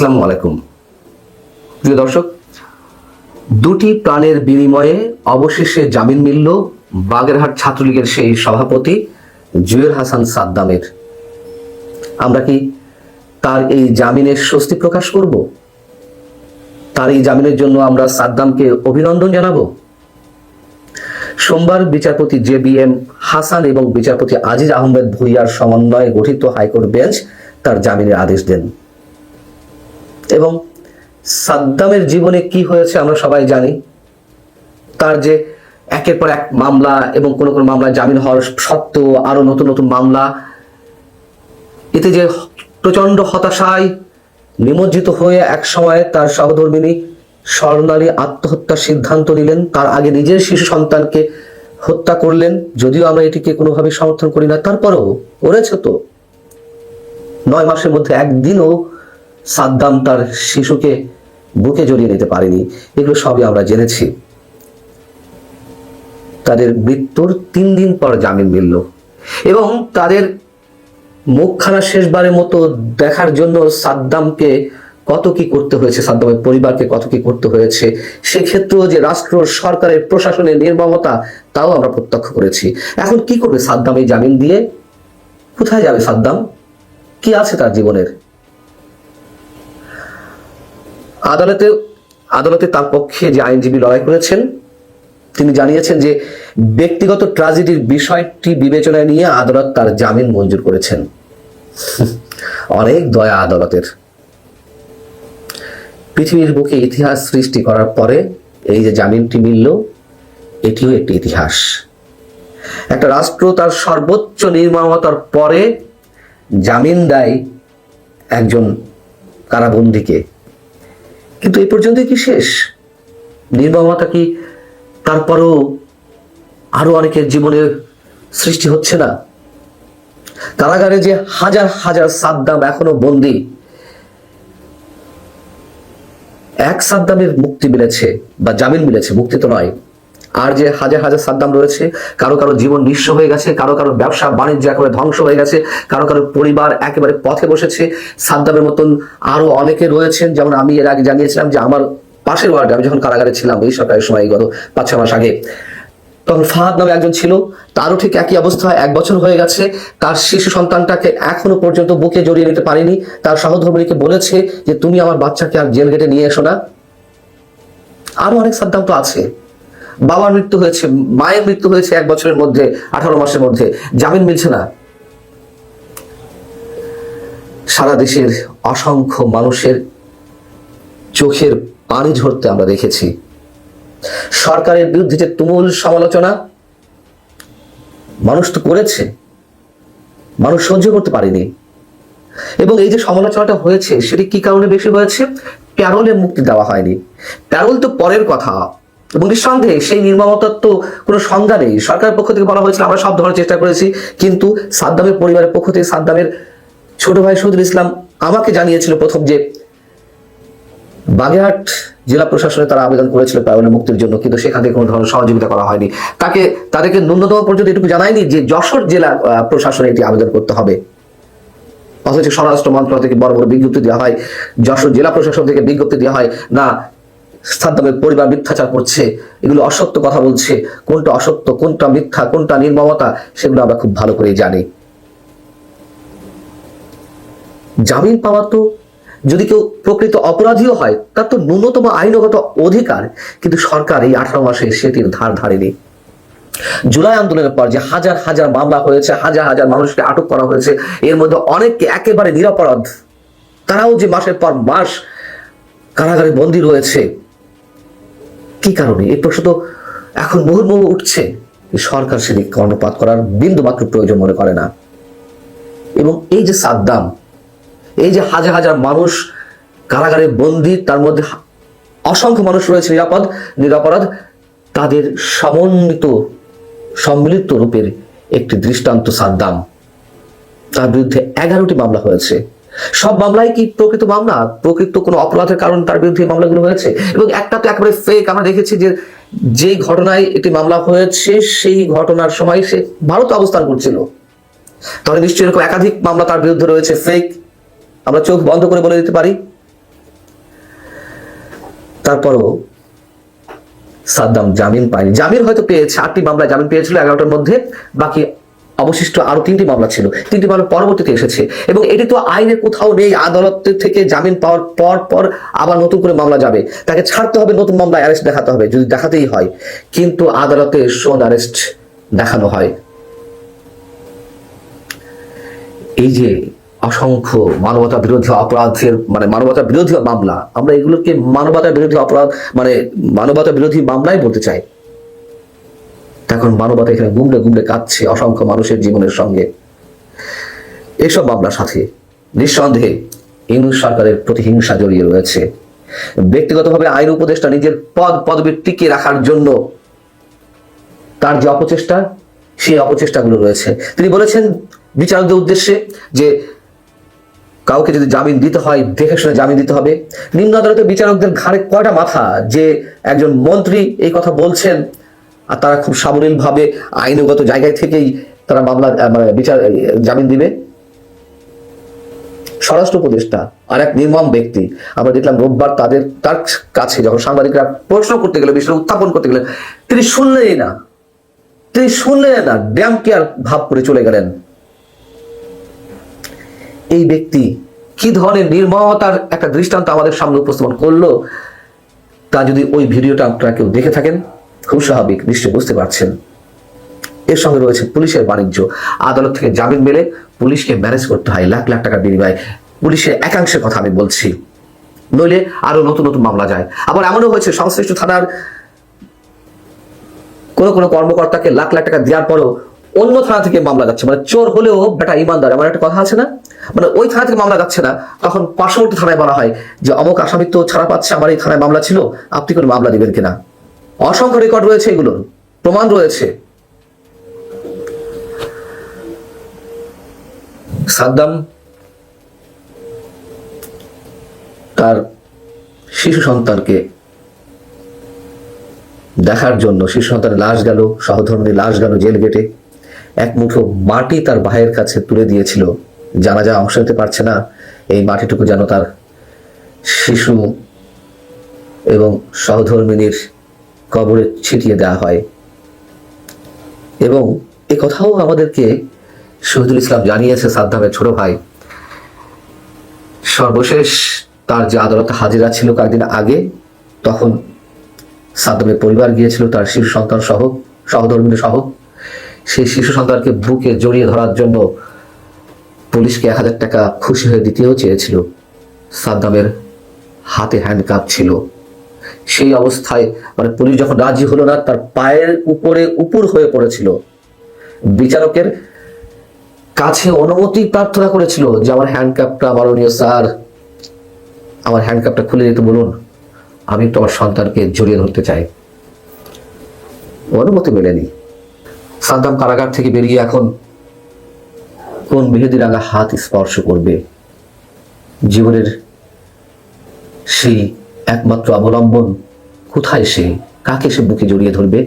আসসালামু আলাইকুম। প্রিয় দর্শক, দুটি প্রাণের বিনিময়ে অবশেষে জামিন মিলল বাগেরহাট ছাত্রলীগের সেই সভাপতি জুয়েল হাসান সাদ্দামের। আমরা কি তার এই জামিনের স্বস্তি প্রকাশ করব? তার এই জামিনের জন্য আমরা সাদ্দামকে অভিনন্দন জানাব? সোমবার বিচারপতি জে বি এম হাসান এবং বিচারপতি আজিজ আহমেদ ভুইয়ার সমন্বয়ে গঠিত হাইকোর্ট বেঞ্চ তার জামিনের আদেশ দেন। এবং সাদ্দামের জীবনে কি হয়েছে আমরা সবাই জানি। তার যে একের পর এক মামলা এবং কোন কোন মামলায় জামিন হওয়ার সত্ত্বেও আরও নতুন নতুন মামলা, এতে যে প্রচণ্ড হতাশায় নিমজ্জিত হয়ে এক সময় তার সহধর্মিনী স্বর্ণালী আত্মহত্যার সিদ্ধান্ত নিলেন, তার আগে নিজের শিশু সন্তানকে হত্যা করলেন, যদিও আমরা এটিকে কোনোভাবে সমর্থন করি না। তারপরেও করেছে তো। নয় মাসের মধ্যে একদিনও সাদ্দাম তার শিশুকে বুকে জড়িয়ে নিতে পারেনি। এগুলো সবই আমরা জেনেছি। তাদের মৃত্যুর তিন দিন পর জামিন মিলল এবং তাদের মুখখানা শেষবারের মতো দেখার জন্য সাদ্দামকে কত কি করতে হয়েছে, সাদ্দামের পরিবারকে কত কি করতে হয়েছে, সেক্ষেত্রেও যে রাষ্ট্র, সরকারের প্রশাসনের নির্মমতা, তাও আমরা প্রত্যক্ষ করেছি। এখন কি করবে সাদ্দাম এই জামিন দিয়ে? কোথায় যাবে সাদ্দাম? কি আছে তার জীবনের? আদালতে আদালতে তার পক্ষে যে আইনজীবী লড়াই করেছেন, তিনি জানিয়েছেন যে ব্যক্তিগত ট্রাজেডির বিষয়টি বিবেচনায় নিয়ে আদালত তার জামিন মঞ্জুর করেছেন। অনেক দয়া আদালতের। পৃথিবীর বুকে ইতিহাস সৃষ্টি করার পরে এই যে জামিনটি মিলল, এটিও একটি ইতিহাস। একটা রাষ্ট্র তার সর্বোচ্চ নির্মমতার পরে জামিন দেয় একজন কারাবন্দীকে। কিন্তু এই পর্যন্তই কি শেষ? নির্মমতা কি তারপরও আরও অনেকের জীবনে সৃষ্টি হচ্ছে না? কারাগারে যে হাজার হাজার সাদ্দাম এখনও বন্দি, এক সাদ্দামের মুক্তি মিলেছে বা জামিন মিলেছে, মুক্তি তো নয়। আর যে হাজার হাজার সাদ্দাম রয়েছে, কারও কারও জীবন নিঃস্ব হয়ে গেছে, কারও কারও ব্যবসা বাণিজ্য একেবারে ধ্বংস হয়ে গেছে, কারও কারও পরিবার একেবারে পথে বসেছে। সাদ্দামের মতন আরও অনেকে রয়েছেন, যেমন আমি এর আগে জানিয়েছিলাম যে আমার পাশের ওয়ার্ডে আমি যখন কারাগারে ছিলাম, এই সরকারের সময়, গত পাঁচ ছ মাস আগে, তখন ফাহাদ নামে একজন ছিল, তারও ঠিক একই অবস্থা, এক বছর হয়ে গেছে, তার শিশু সন্তানটাকে এখনও পর্যন্ত বুকে জড়িয়ে নিতে পারেনি। তার সহধর্মীকে বলেছে যে, তুমি আমার বাচ্চাকে আর জেল গেটে নিয়ে এসো না। আরও অনেক সাদ্দাম তো আছে। বাবার মৃত্যু হয়েছে, মায়ের মৃত্যু হয়েছে এক বছরের মধ্যে, আঠারো মাসের মধ্যে। জামিন মিলছে না। সারা দেশের অসংখ্য মানুষের চোখের পানি ঝরতে আমরা দেখেছি। সরকারের বিরুদ্ধে যে তুমুল সমালোচনা, মানুষ তো করেছে। মানুষ সহ্য করতে পারেনি। এবং এই যে সমালোচনাটা হয়েছে, সেটি কি কারণে বেশি হয়েছে? প্যারোলে মুক্তি দেওয়া হয়নি। প্যারোল তো পরের কথা। নিঃসন্দেহে সেই নির্মমতার তো কোনো সংজ্ঞা নেই। সরকারের পক্ষ থেকে বলা হয়েছিল, আমরা সব ধরনের চেষ্টা করেছি। কিন্তু সাদ্দামের পরিবারের পক্ষ থেকে সাদ্দামের ছোট ভাই শহীদুল ইসলাম আমাকে জানিয়েছিল প্রথম যে, বাগেরহাট জেলা প্রশাসনে তারা আবেদন করেছিল প্রায়নের মুক্তির জন্য, কিন্তু সেখান থেকে কোনো ধরনের সহযোগিতা করা হয়নি। তাকে, তাদেরকে ন্যূনতম পর্যন্ত এটুকু জানায়নি যে, যশোর জেলা প্রশাসনে এটি আবেদন করতে হবে। অথচ স্বরাষ্ট্র মন্ত্রণালয় থেকে বড় বড় বিজ্ঞপ্তি দেওয়া হয়, যশোর জেলা প্রশাসন থেকে বিজ্ঞপ্তি দেওয়া হয়, না সাদ্দামের পরিবার মিথ্যাচার করছে। এগুলো অসত্য কথা বলছে। কোনটা অসত্য, কোনটা মিথ্যা, কোনটা নির্মমতা, সেগুলো আমরা খুব ভালো করেই জানি। জামিন পাওয়া তো যদি কেউ প্রকৃত অপরাধীও হয়, তার তো ন্যূনতম আইনগত অধিকার। কিন্তু সরকার এই আঠারো মাসে সেটির ধার ধারেনি। জুলাই আন্দোলনের পর যে হাজার হাজার মামলা হয়েছে, হাজার হাজার মানুষকে আটক করা হয়েছে, এর মধ্যে অনেককে একেবারে নিরাপরাধ। তারাও যে মাসের পর মাস কারাগারে বন্দী রয়েছে কি কারণে? এই প্রশ্ন তো এখন মুহুর্মুহু উঠছে। সরকার সেদিক কর্ণপাত করার বিন্দু মাত্র প্রয়োজন মনে করে না। এবং এই যে সাদ্দাম, এই যে হাজার হাজার মানুষ কারাগারে বন্দী, তার মধ্যে অসংখ্য মানুষ রয়েছে নিরাপদ, নিরাপরাধ, তাদের সমন্বিত, সম্মিলিত রূপের একটি দৃষ্টান্ত সাদ্দাম। তার বিরুদ্ধে এগারোটি মামলা হয়েছে। সব মামলায় কি প্রকৃত মামলা? প্রকৃত কোনো অপরাধের কারণে তার বিরুদ্ধে মামলাগুলো হয়েছে? এবং একটা তো একেবারে ফেক আমরা দেখেছি যে যে ঘটনায় একটি মামলা হয়েছে, সেই ঘটনার সময় সে ভারতে অবস্থান করছিল। তাহলে নিশ্চয়ই এরকম একাধিক মামলা তার বিরুদ্ধে রয়েছে ফেক আমরা চোখ বন্ধ করে বলে দিতে পারি। তারপরও সাদ্দাম জামিন পায়নি। জামিন হয়তো পেয়েছে, আটটি মামলায় জামিন পেয়েছিল এগারোটার মধ্যে। বাকি অবশিষ্ট আরও তিনটি মামলা ছিল। তিনটি মামলা পরবর্তীতে এসেছে। এবং এটি তো আইনে কোথাও নেই, আদালত থেকে জামিন পাওয়ার পর পর আবার নতুন করে মামলা যাবে। তাকে ছাড়তে হবে, নতুন মামলা অ্যারেস্ট দেখাতে হবে, যদি দেখাতেই হয়। কিন্তু আদালতে শোন অ্যারেস্ট দেখানো হয়। এই যে অসংখ্য মানবতা বিরোধী অপরাধের মানে মানবতা বিরোধী মামলা, আমরা এগুলোকে মানবতা বিরোধী অপরাধ মানে মানবতা বিরোধী মামলাই বলতে চাই। এখন মানবতা এখানে গুমড়ে গুমড়ে কাঁদছে অসংখ্য মানুষের জীবনের সঙ্গে। এসব মামলার সাথে নিঃসন্দেহে ইংরেজ সরকারের প্রতিহিংসা জড়িয়ে রয়েছে। ব্যক্তিগতভাবে আইন উপদেষ্টা নিজের পদ, পদবি টিকে রাখার জন্য তার যে অপচেষ্টা, সেই অপচেষ্টাগুলো রয়েছে। তিনি বলেছেন বিচারকদের উদ্দেশ্যে যে কাউকে যদি জামিন দিতে হয়, দেখে শুনে জামিন দিতে হবে। নিম্ন আদালতের বিচারকদের ঘাড়ে কয়টা মাথা যে একজন মন্ত্রী এই কথা বলছেন আর তারা খুব সাবলীলভাবে আইনগত জায়গায় থেকেই তারা মামলা মানে বিচার জামিন দিবে। স্বরাষ্ট্র উপদেষ্টা আর এক নির্মম ব্যক্তি, আমরা দেখলাম রোববার তাদের, তার কাছে যখন সাংবাদিকরা প্রশ্ন করতে গেলে বিষয়টা উত্থাপন করতে গেলেন তিনি শুনলেনই না, তিনি শুনলেন না, ড্যাম কেয়ার ভাব করে চলে গেলেন। এই ব্যক্তি কি ধরনের নির্মমতার একটা দৃষ্টান্ত আমাদের সামনে উপস্থাপন করল, তা যদি ওই ভিডিওটা আপনারা কেউ দেখে থাকেন খুব স্বাভাবিক, নিশ্চয়ই বুঝতে পারছেন। এর সঙ্গে রয়েছে পুলিশের বাণিজ্য। আদালত থেকে জামিন মেলে পুলিশকে ম্যানেজ করতে হয় লাখ লাখ টাকার বিনিময়ে। পুলিশের একাংশের কথা আমি বলছি। নইলে আরও নতুন নতুন মামলা যায়। আবার এমনও হয়েছে, সংশ্লিষ্ট থানার কোন কোন কর্মকর্তাকে লাখ লাখ টাকা দেওয়ার পরও অন্য থানা থেকে মামলা যাচ্ছে। মানে চোর হলেও বেটা ইমানদার, এমন একটা কথা আছে না? মানে ওই থানা থেকে মামলা যাচ্ছে না। তখন পার্শ্ববর্তী থানায় বলা হয় যে, অমুক আসামি তো ছাড়া পাচ্ছে, আমার এই থানায় মামলা ছিল, আপনি কোনো মামলা দিবেন কিনা? অসংখ্য রেকর্ড রয়েছে এগুলোর, প্রমাণ রয়েছে। সাদ্দাম তার শিশু সন্তানকে দেখার জন্য, শিশু সন্তানের লাশ গেল, সহধর্মীর লাশ গেল জেল গেটে। এক মুঠো মাটি তার ভাইয়ের কাছে তুলে দিয়েছিল। জানা যা অংশ নিতে পারছে না। এই মাটিটুকু যেন তার শিশু এবং সহধর্মিনীর কবরে ছিটিয়ে দেওয়া হয়। এবং এ কথাও আমাদেরকে শহীদুল ইসলাম জানিয়েছে সাদ্দামের ছোট ভাই। সর্বশেষ তার যে আদালতে হাজিরা ছিল কয়েকদিন আগে, তখন সাদ্দামের পরিবার গিয়েছিল, তার শিশু সন্তান সহ, সহধর্মিনী সহ। সেই শিশু সন্তানকে বুকে জড়িয়ে ধরার জন্য পুলিশকে এক হাজার টাকা খুশি হয়ে দিতেও চেয়েছিল। সাদ্দামের হাতে হ্যান্ডকাপ ছিল। সেই অবস্থায় মানে পুলিশ যখন রাজি হলো না, তার পায়ের উপরে উপর হয়ে পড়েছিল। বিচারকের কাছে অনুমতি প্রার্থনা করেছিল যে, আমার হ্যান্ডকাপটা মাননীয় স্যার। আমার হ্যান্ডকাপটা খুলে দিতে বলুন। আমি তো আমার সন্তানকে জড়িয়ে ধরতে চাই। অনুমতি মেলেনি। সাদ্দাম কারাগার থেকে বেরিয়ে এখন কোন মেহেদি রাঙা হাত স্পর্শ করবে? জীবনের সেই একমাত্র অবলম্বন। কোথায় সে? কাকে সে বুকে জড়িয়ে ধরবে?